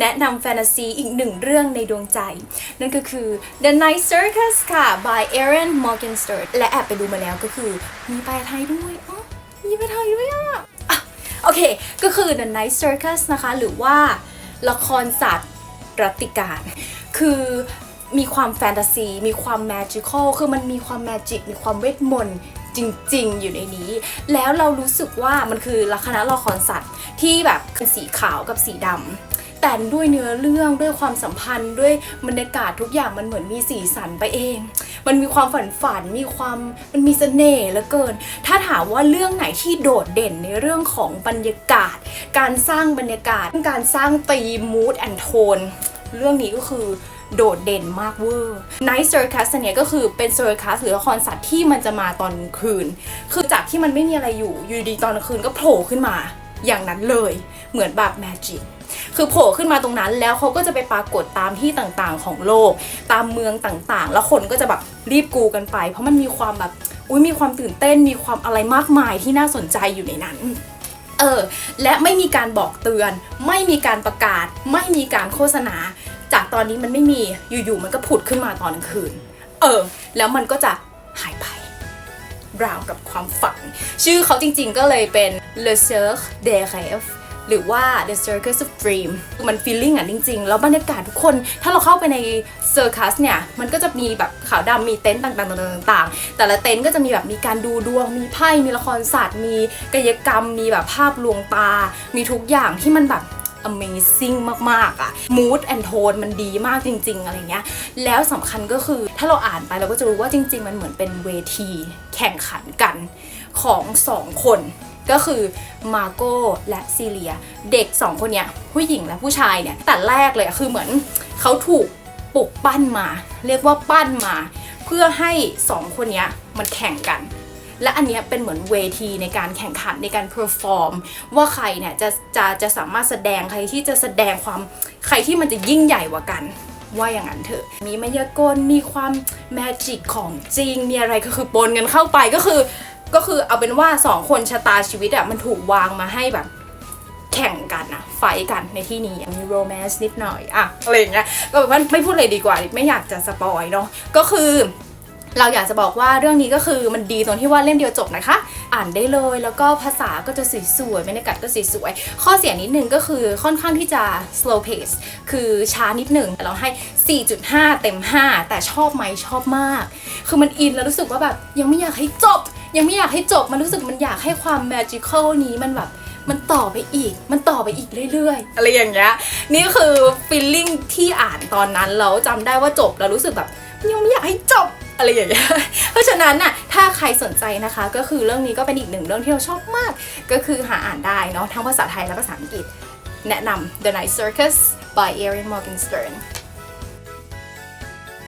แนะนำแฟนตาซีอีกหนึ่งเรื่องในดวงใจ นั่นก็คือ The Night Circus ค่ะ by Aaron Morgenstern และแอบไปดูมาแล้วก็คือ มีแปลไทยด้วยอ๋อมีแปลไทยด้วยอะโอเค ก็คือ The Night Circus นะคะ หรือว่าละครสัตว์รัติการ คือมีความแฟนตาซี มีความแมจิคอล คือมันมีความแมจิก มีความเวทมนต์จริงๆ อยู่ในนี้ แล้วเรารู้สึกว่ามันคือลักษณะละครสัตว์ที่แบบคือสีขาวกับสีดำ แต่ด้วยเนื้อเรื่องด้วยความสัมพันธ์ด้วยบรรยากาศทุกอย่างมันเหมือนมีสีสันไปเอง มันมีความฝันฝันมีความมันมีเสน่ห์เหลือเกิน ถ้าถามว่าเรื่องไหนที่โดดเด่นในเรื่องของบรรยากาศ การสร้างบรรยากาศ การสร้างตีมูดแอนโทนเรื่องนี้ก็คือโดดเด่นมากเวอร์ Night Circus อันเนี้ยก็คือเป็น Circus หรือละครสัตว์ที่มันจะมาตอนคืน คือจากที่มันไม่มีอะไรอยู่ อยู่ดีตอนกลางคืนก็โผล่ขึ้นมา อย่างนั้นเลย เหมือนแบบแมจิก คือโผล่ขึ้นมาตรงนั้นแล้วเขาก็จะไปปรากฏตามที่ต่างๆของโลก ตามเมืองต่างๆ แล้วคนก็จะแบบรีบกูกันไป เพราะมันมีความแบบอุ้ยมีความตื่นเต้นมีความอะไรมากมายที่น่าสนใจอยู่ในนั้นเออและไม่มีการบอกเตือน ไม่มีการประกาศ ไม่มีการโฆษณา จากตอนนี้มันไม่มีอยู่ๆมันก็ผุดขึ้นมาตอนกลางคืน เออ แล้วมันก็จะหายไปราวกับความฝัน ชื่อเขาจริงๆก็เลยเป็น Le Cercle des Rêves หรือว่า The Circus of Dream มัน feeling อะจริงๆ แล้วบรรยากาศทุกคน ถ้าเราเข้าไปใน Circus เนี่ย มันก็จะมีแบบขาวดำมีเต็นต์ต่างๆต่างๆ แต่ละเต็นต์ก็จะมีแบบมีการดูดวง มีไพ่ มีละครศาสตร์ มีกายกรรม มีแบบภาพลวงตา มีทุกอย่างที่มันแบบ amazing มากๆอะ mood and tone มันดีมากจริง ๆ อะไรเงี้ย แล้วสำคัญก็คือถ้าเราอ่านไปเราก็จะรู้ว่าจริง ๆ มันเหมือนเป็นเวทีแข่งขันกันของสองคนก็คือมาโก้และซีเลีย เด็กสองคนเนี้ยผู้หญิงและผู้ชายเนี่ยแต่แรกเลยคือเหมือนเขาถูกปลุกปั้นมา เรียกว่าปั้นมา เพื่อให้สองคนเนี้ยมันแข่งกัน และอันนี้เป็นเหมือนเวทีในการแข่งขันในการเพอร์ฟอร์มว่าใครเนี่ยจะจะจะสามารถแสดงใครที่จะแสดงความใครที่มันจะยิ่งใหญ่กว่ากันว่าอย่างนั้นเถอะ มีมายากล มีความแมจิกของจริง มีอะไรก็คือปนกันเข้าไปก็คือ ก็คือเอาเป็นว่าสองคนชะตาชีวิตอะมันถูกวางมาให้แบบ แข่งกันนะไฟกันในที่นี้ มีโรแมนต์นิดหน่อยอะอะไรอย่างเงี้ย ก็แบบว่าไม่พูดเลยดีกว่า ไม่อยากจะสปอยเนาะ ก็คือ เราอยากจะบอกว่าเรื่องนี้ก็คือมันดีตรงที่ว่าเล่มเดียวจบนะคะ อ่านได้เลยแล้วก็ภาษาก็จะสวยๆบรรยากาศก็สวยๆข้อเสียนิดนึงก็คือค่อนข้างที่จะ slow pace คือช้านิดหนึ่งเราให้ 4.5 เต็ม 5 แต่ชอบไหมชอบมาก คือมันอินแล้วรู้สึกว่าแบบยังไม่อยากให้จบ ยังไม่อยากให้จบมันรู้สึกมันอยากให้ความ magical นี้มันแบบมันต่อไปอีก มันต่อไปอีกเรื่อยๆ อะไรอย่างเงี้ย นี่คือ feeling ที่อ่านตอนนั้นแล้วจำได้ว่าจบแล้วรู้สึกแบบยังไม่อยากให้จบ อะไรอย่างเงี้ย เพราะฉะนั้นน่ะถ้าใครสนใจนะคะ ก็คือเรื่องนี้ก็เป็นอีกหนึ่งเรื่องที่เราชอบมาก ก็คือหาอ่านได้เนาะทั้งภาษาไทยและภาษาอังกฤษ แนะนำ The Night Circus by Erin Morgenstern